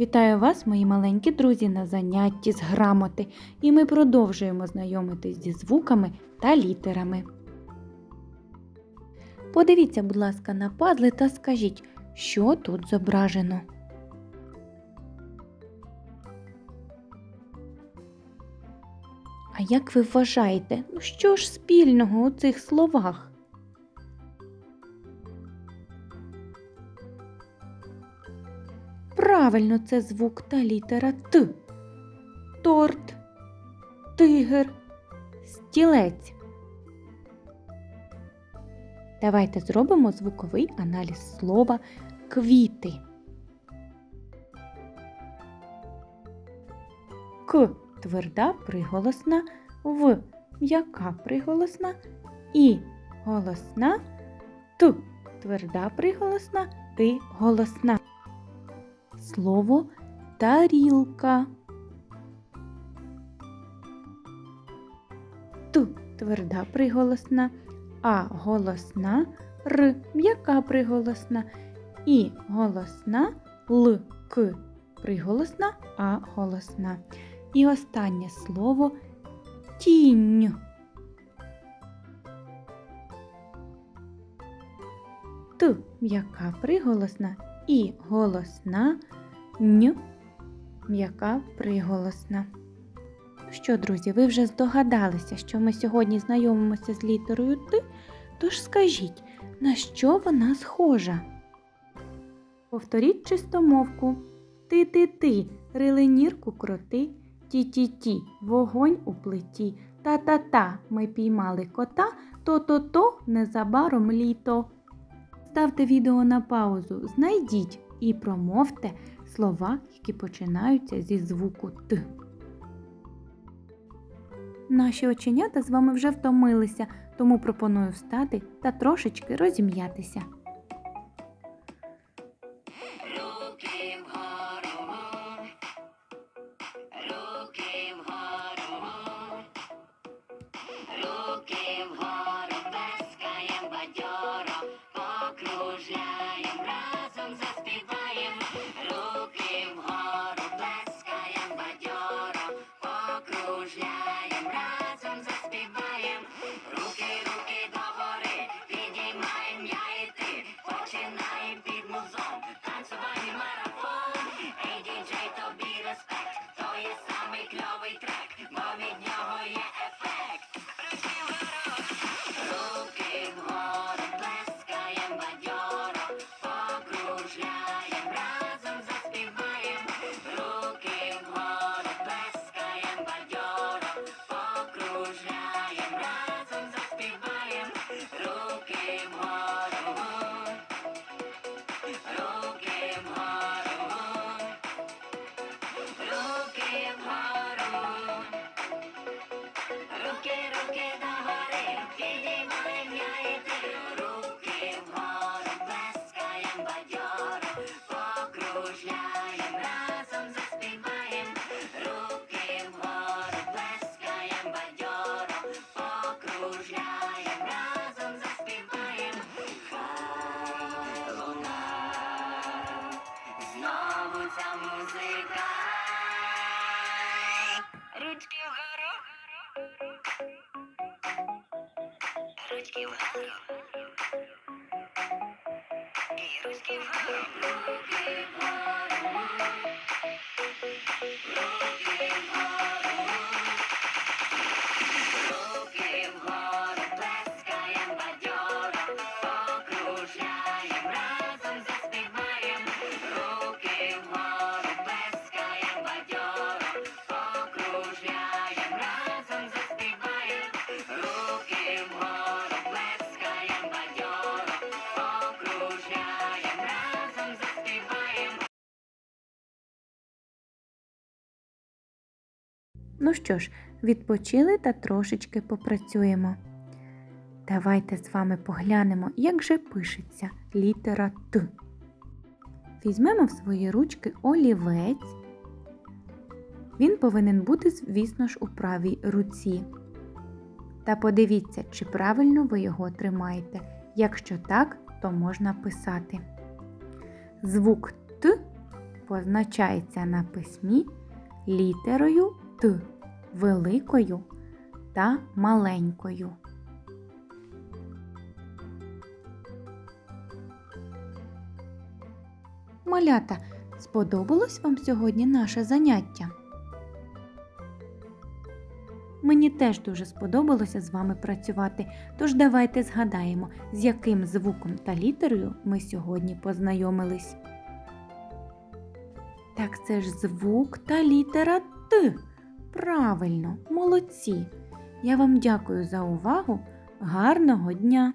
Вітаю вас, мої маленькі друзі, на занятті з грамоти, і ми продовжуємо знайомитись зі звуками та літерами. Подивіться, будь ласка, на пазли та скажіть, що тут зображено. А як ви вважаєте, ну що ж спільного у цих словах? Правильно, це звук та літера Т. Торт, тигр, стілець. Давайте зробимо звуковий аналіз слова квіти. К тверда приголосна, В м'яка приголосна, І голосна, Т тверда приголосна, И голосна. Слово тарілка. Т тверда приголосна, А голосна, Р м'яка приголосна, І голосна, Л К приголосна, А голосна. І останнє слово тінь. Т м'яка приголосна і голосна н м'яка приголосна. Ну що, друзі, ви вже здогадалися, що ми сьогодні знайомимося з літерою Т, тож скажіть, на що вона схожа? Повторіть чистомовку. Ти-ти-ти, риленірку кроти, ті-ті-ті, вогонь у плиті, та-та-та, ми піймали кота, то-то-то незабаром літо. Ставте відео на паузу, знайдіть і промовте слова, які починаються зі звуку Т. Наші оченята з вами вже втомилися, тому пропоную встати та трошечки розім'ятися. Покружляєм, разом заспіваєм, руки вгору, плескаєм бадьоро, покружляєм, разом заспіваєм, знову ця музика. Ручки вгору. Ручки вгору. І ручки вгору. Thank you. Ну що ж, відпочили та трошечки попрацюємо. Давайте з вами поглянемо, як же пишеться літера Т. Візьмемо в свої ручки олівець. Він повинен бути, звісно ж, у правій руці. Та подивіться, чи правильно ви його тримаєте. Якщо так, то можна писати. Звук Т позначається на письмі літерою Т великою та маленькою. Малята, сподобалось вам сьогодні наше заняття? Мені теж дуже сподобалося з вами працювати, тож давайте згадаємо, з яким звуком та літерою ми сьогодні познайомились. Так це ж звук та літера Т. Правильно, молодці. Я вам дякую за увагу. Гарного дня!